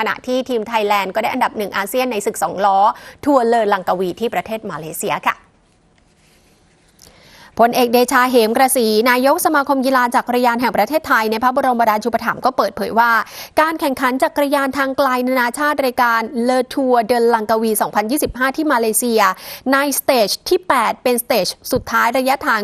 ขณะที่ทีมไทยแลนด์ก็ได้อันดับหนึ่งอาเซียนในศึกสองล้อ ทัวร์เลอลังกาวีที่ประเทศมาเลเซียค่ะ พลเอกเดชาเหมกระสี นายกสมาคมกีฬาจักรยานแห่งประเทศไทยในพระบรมราชูปถัมภ์ก็เปิดเผยว่า การแข่งขันจักรยานทางไกลนานาชาติรายการเลอทัวร์เดลลังกาวี 2025 ที่มาเลเซีย ในสเตจที่ 8 เป็นสเตจสุดท้ายระยะทาง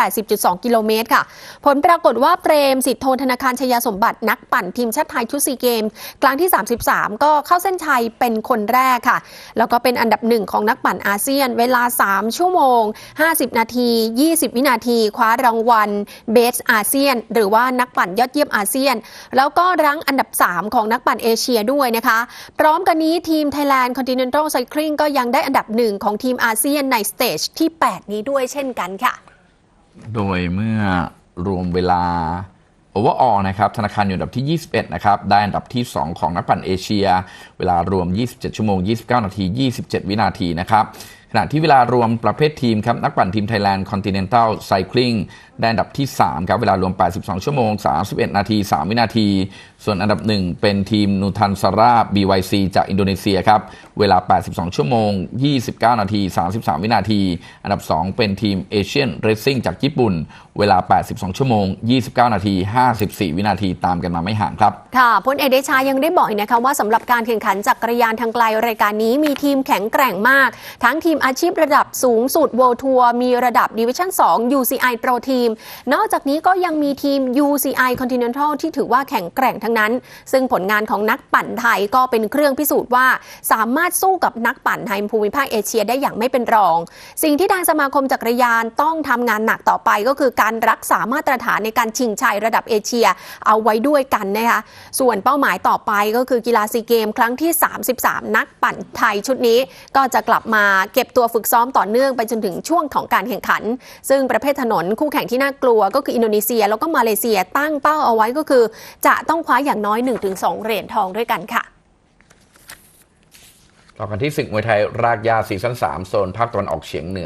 180.2 กิโลเมตรค่ะ ผลปรากฏว่าเปรมสิทธโทธนาคารชยสมบัตินักปั่นทีมชาติไทยชุดซีเกมส์ครั้งที่ 33 ก็เข้าเส้นชัยเป็นคนแรกค่ะ แล้วก็เป็นอันดับหนึ่งของนักปั่นอาเซียน เวลา 3 ชั่วโมง 50 นาที20 วินาที คว้ารางวัลเบสอาเซียน หรือว่านักปั่นยอดเยี่ยมอาเซียน แล้วก็รั้งอันดับ 3 ของนักปั่นเอเชียด้วยนะคะ พร้อมกันนี้ทีม Thailand Continental Cycling ก็ยังได้อันดับหนึ่งของทีมอาเซียนในสเตจที่ 8 นี้ด้วยเช่นกันค่ะ โดยเมื่อรวมเวลาโอเวอร์ออนะครับ ธนาคารอยู่อันดับที่ 21 นะครับ ได้อันดับที่ 2 ของนักปั่นเอเชีย เวลารวม 27 ชั่วโมง 29 นาที 27 วินาทีนะครับขณะที่เวลารวมประเภททีมครับนักปั่นทีม Thailand Continental Cycling ได้อันดับที่ 3 ครับ เวลารวม 82 ชั่วโมง 31 นาที 3 วินาที ส่วนอันดับ 1 เป็นทีมนูทันซารา BYC จากอินโดนีเซียครับ เวลา 82 ชั่วโมง 29 นาที 33 วินาที อันดับ 2 เป็นทีม Asian Racing จากญี่ปุ่น เวลา 82 ชั่วโมง 29 นาที 54 วินาทีตามกันมาไม่ห่างครับ ค่ะพลเอกเดชายังได้บอกอีกนะคะว่าสำหรับการแข่งขันจักรยานทางไกลรายการนี้มีทีมแข็งแกร่งมาก ทั้งทีมอาชีพระดับสูงสุด World Tour มีระดับ Division 2 UCI Pro Team นอกจากนี้ก็ยังมีทีม UCI Continental ที่ถือว่าแข็งแกร่งทั้งนั้น ซึ่งผลงานของนักปั่นไทยก็เป็นเครื่องพิสูจน์ว่า สามารถสู้กับนักปั่นในภูมิภาคเอเชียได้อย่างไม่เป็นรอง สิ่งที่ทางสมาคมจักรยานต้องทำงานหนักต่อไปก็คือการรักษามาตรฐานในการชิงชัยระดับเอเชีย เอาไว้ด้วยกันนะคะส่วนเป้าหมายต่อไปก็คือกีฬาซีเกม ครั้งที่ 33 นักปั่นไทยชุดนี้ก็จะกลับมาเก็บตัวฝึกซ้อมต่อเนื่องไปจนถึงช่วงของการแข่งขัน ซึ่งประเภทถนนคู่แข่งที่น่ากลัวก็คืออินโดนีเซีย แล้วก็มาเลเซียตั้งเป้าเอาไว้ก็คือ จะต้องคว้าอย่างน้อย 1-2 เหรียญทองด้วยกันค่ะต่อกันที่ศึกมวยไทยรากยาซีซั่น3โซนภาคตะวันออกเฉียงเหนือ